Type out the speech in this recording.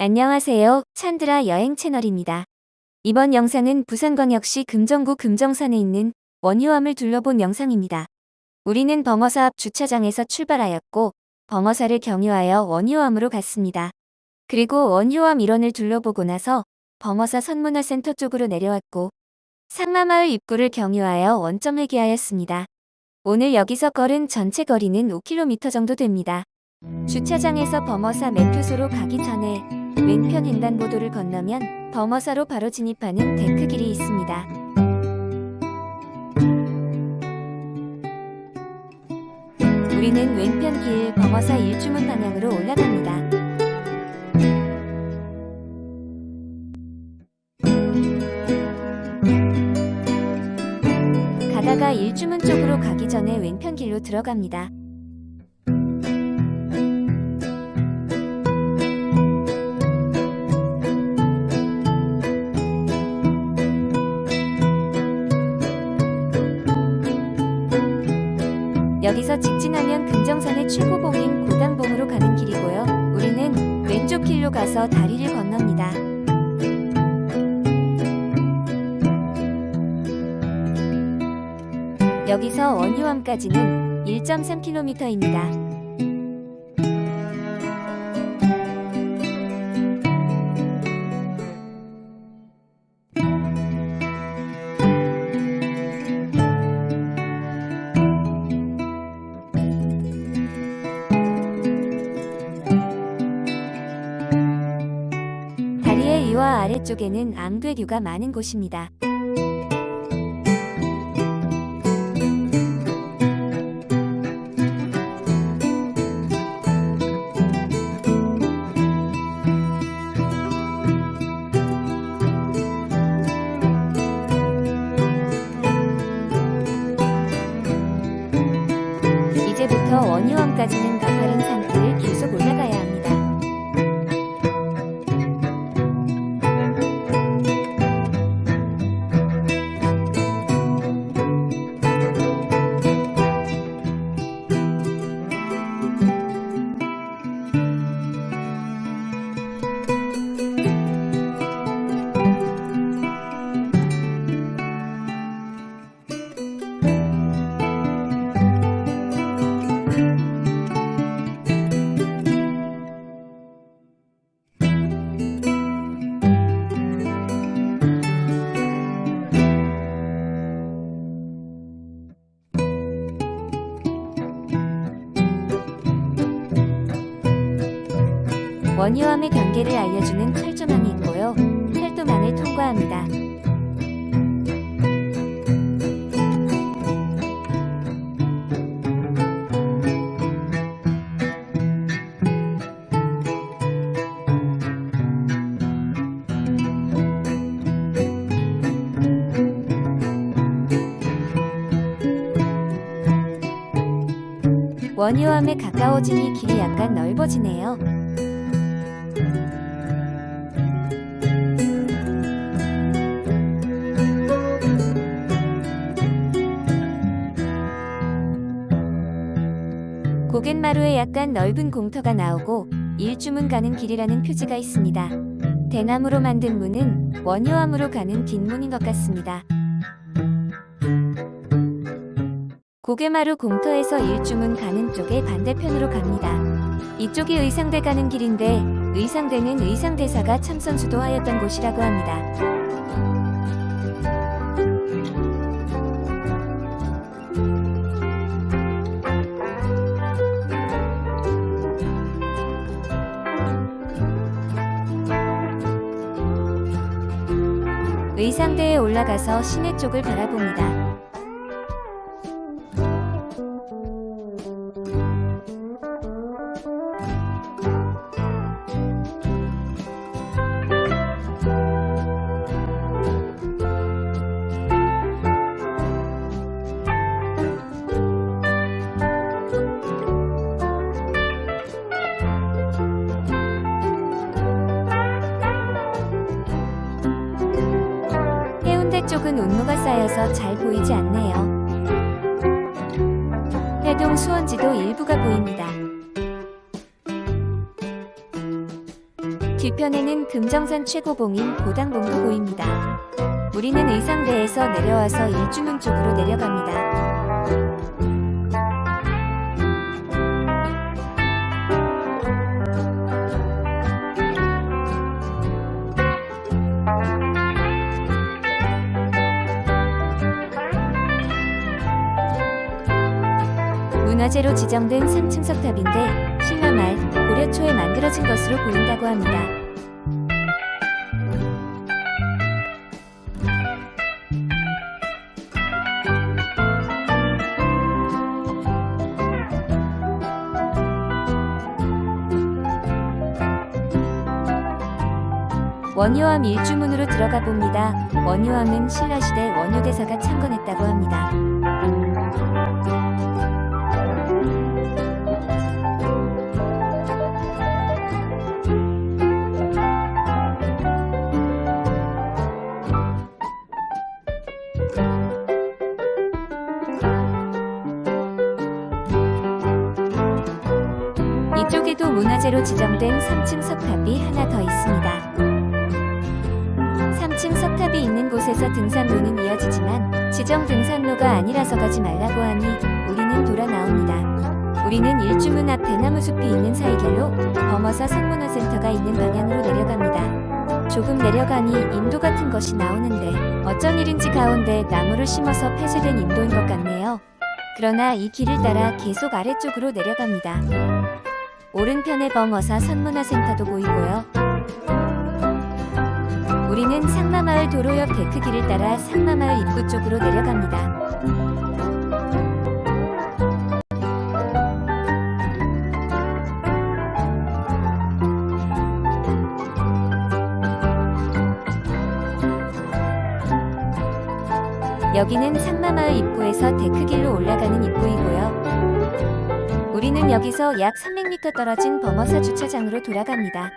안녕하세요. 찬드라 여행 채널입니다. 이번 영상은 부산광역시 금정구 금정산에 있는 원유암을 둘러본 영상입니다. 우리는 벙어사 앞 주차장에서 출발하였고 벙어사를 경유하여 원유암으로 갔습니다. 그리고 원유암 일원을 둘러보고 나서 벙어사 선문화센터 쪽으로 내려왔고 상마마을 입구를 경유하여 원점 회귀하였습니다. 오늘 여기서 걸은 전체 거리는 5km 정도 됩니다. 주차장에서 범어사 매표소로 가기 전에 왼편 횡단보도를 건너면 범어사로 바로 진입하는 데크길이 있습니다. 우리는 왼편 길 범어사 일주문 방향으로 올라갑니다. 가다가 일주문 쪽으로 가기 전에 왼편 길로 들어갑니다. 여기서 직진하면 금정산의 최고봉인 고당봉으로 가는 길이고요. 우리는 왼쪽 길로 가서 다리를 건넙니다. 여기서 원유암까지는 1.3km입니다. 아래쪽에는 암괴류가 많은 곳입니다. 원유암의 경계를 알려주는 철조망이 있고요. 철도망을 통과합니다. 원유암에 가까워지니 길이 약간 넓어지네요. 고갯마루에 약간 넓은 공터가 나오고 일주문 가는 길이라는 표지가 있습니다. 대나무로 만든 문은 원유암으로 가는 뒷문인 것 같습니다. 고개마루 공터에서 일주문 가는 쪽의 반대편으로 갑니다. 이쪽이 의상대 가는 길인데 의상대는 의상대사가 참선수도 하였던 곳이라고 합니다. 의상대에 올라가서 시내 쪽을 바라봅니다. 해운대 쪽은 운무가 쌓여서 잘 보이지 않네요. 해동 수원지도 일부가 보입니다. 뒤편에는 금정산 최고봉인 고당봉도 보입니다. 우리는 의상대에서 내려와서 일주문 쪽으로 내려갑니다. 문화재로 지정된 3층 석탑인데 신라 말 고려 초에 만들어진 것으로 보인다고 합니다. 원효암 일주문으로 들어가 봅니다. 원효암은 신라시대 원효대사가 창건했다고 합니다. 이쪽에도 문화재로 지정된 3층 석탑이 하나 더 있습니다. 3층 석탑이 있는 곳에서 등산로는 이어지지만 지정 등산로가 아니라서 가지 말라고 하니 우리는 돌아 나옵니다. 우리는 일주문 앞 대나무 숲이 있는 사이길로 범어사 산문화센터가 있는 방향으로 내려갑니다. 조금 내려가니 인도 같은 것이 나오는데 어쩐 일인지 가운데 나무를 심어서 폐쇄된 인도인 것 같네요. 그러나 이 길을 따라 계속 아래쪽으로 내려갑니다. 오른편에 범어사 선문화센터도 보이고요. 우리는 상마마을 도로 옆 데크길을 따라 상마마을 입구 쪽으로 내려갑니다. 여기는 상마마을 입구에서 데크길로 올라가는 입구이고요. 우리는 여기서 약 300m 떨어진 범어사 주차장으로 돌아갑니다.